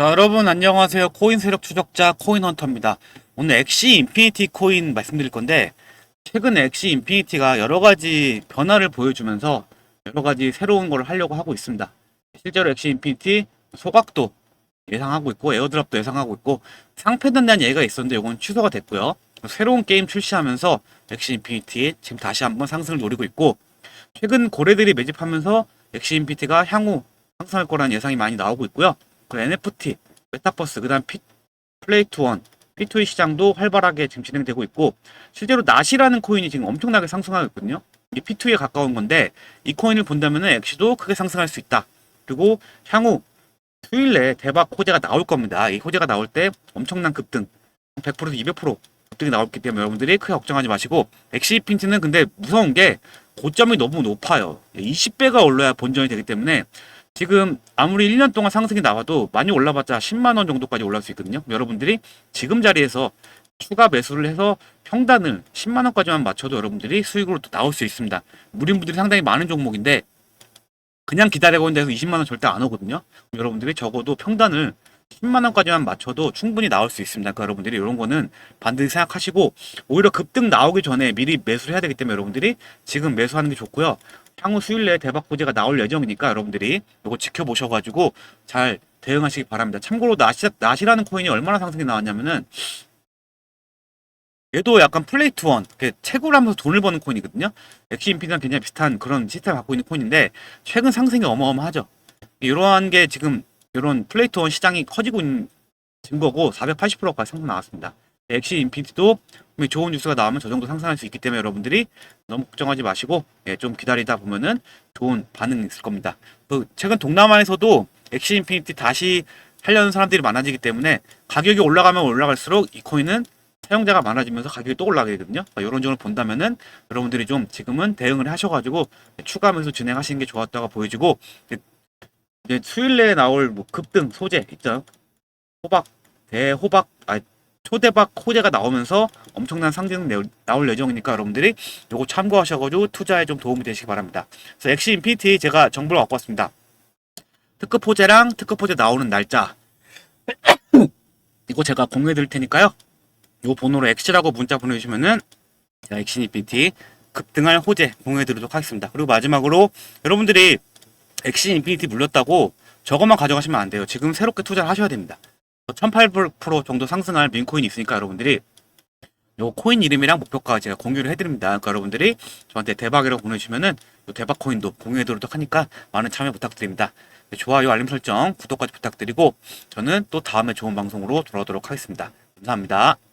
자, 여러분 안녕하세요. 코인 세력 추적자 코인헌터입니다. 오늘 엑시 인피니티 코인 말씀드릴 건데 최근 엑시 인피니티가 여러 가지 변화를 보여주면서 여러 가지 새로운 걸 하려고 하고 있습니다. 실제로 엑시 인피니티 소각도 예상하고 있고 에어드랍도 예상하고 있고 상패에 대한 얘기가 있었는데 이건 취소가 됐고요. 새로운 게임 출시하면서 엑시 인피니티 지금 다시 한번 상승을 노리고 있고 최근 고래들이 매집하면서 엑시 인피니티가 향후 상승할 거라는 예상이 많이 나오고 있고요. 그 NFT, 메타버스, 그 다음 피, 플레이트 원, P2E 시장도 활발하게 지금 진행되고 있고 실제로 낫이라는 코인이 지금 엄청나게 상승하고 있거든요. 이게 P2E에 가까운 건데 이 코인을 본다면 은 엑시도 크게 상승할 수 있다. 그리고 향후 수일 내에 대박 호재가 나올 겁니다. 이 호재가 나올 때 엄청난 급등, 100%에서 200% 급등이 나올기 때문에 여러분들이 크게 걱정하지 마시고 엑시 핀트는 근데 무서운 게 고점이 너무 높아요. 20배가 올라야 본전이 되기 때문에 지금 아무리 1년 동안 상승이 나와도 많이 올라봤자 10만 원 정도까지 올라올 수 있거든요. 여러분들이 지금 자리에서 추가 매수를 해서 평단을 10만 원까지만 맞춰도 여러분들이 수익으로 또 나올 수 있습니다. 무림분들이 상당히 많은 종목인데 그냥 기다리고 있는 데서 20만 원 절대 안 오거든요. 여러분들이 적어도 평단을 10만 원까지만 맞춰도 충분히 나올 수 있습니다. 그러니까 여러분들이 이런 거는 반드시 생각하시고 오히려 급등 나오기 전에 미리 매수를 해야 되기 때문에 여러분들이 지금 매수하는 게 좋고요. 향후 수일 내에 대박 호재가 나올 예정이니까 여러분들이 이거 지켜보셔가지고 잘 대응하시기 바랍니다. 참고로 나시, 나시라는 코인이 얼마나 상승이 나왔냐면은 얘도 약간 플레이트 원, 이렇게 채굴 하면서 돈을 버는 코인이거든요. 엑시 인피니랑 굉장히 비슷한 그런 시스템을 갖고 있는 코인인데 최근 상승이 어마어마하죠. 이러한 게 지금 이런 플레이트 원 시장이 커지고 있는 증거고 480%까지 상승 나왔습니다. 엑시 인피니티도 좋은 뉴스가 나오면 저 정도 상승할 수 있기 때문에 여러분들이 너무 걱정하지 마시고 예, 좀 기다리다 보면은 좋은 반응이 있을 겁니다. 그 최근 동남아에서도 엑시 인피니티 다시 하려는 사람들이 많아지기 때문에 가격이 올라가면 올라갈수록 이 코인은 사용자가 많아지면서 가격이 또 올라가게 되거든요. 그러니까 이런 점을 본다면은 여러분들이 좀 지금은 대응을 하셔가지고 추가 매수 진행하시는 게 좋았다고 보여지고 이제 수일 내에 나올 뭐 급등 소재 있죠. 호박 대호박 아 초대박 호재가 나오면서 엄청난 상승 내- 나올 예정이니까 여러분들이 요거 참고하셔가지고 투자에 좀 도움이 되시기 바랍니다. 그래서 엑시 인피니티 제가 정보를 갖고 왔습니다. 특급 호재랑 특급 호재 나오는 날짜 이거 제가 공유해 드릴 테니까요. 요 번호로 엑시라고 문자 보내주시면은 엑시 인피니티 급등할 호재 공유해 드리도록 하겠습니다. 그리고 마지막으로 여러분들이 엑시 인피니티 물렸다고 저것만 가져가시면 안 돼요. 지금 새롭게 투자를 하셔야 됩니다. 1800% 정도 상승할 민코인이 있으니까 여러분들이 요 코인 이름이랑 목표가 제가 공유를 해드립니다. 그러니까 여러분들이 저한테 대박이라고 보내주시면은 요 대박 코인도 공유해드리도록 하니까 많은 참여 부탁드립니다. 네, 좋아요, 알림 설정, 구독까지 부탁드리고 저는 또 다음에 좋은 방송으로 돌아오도록 하겠습니다. 감사합니다.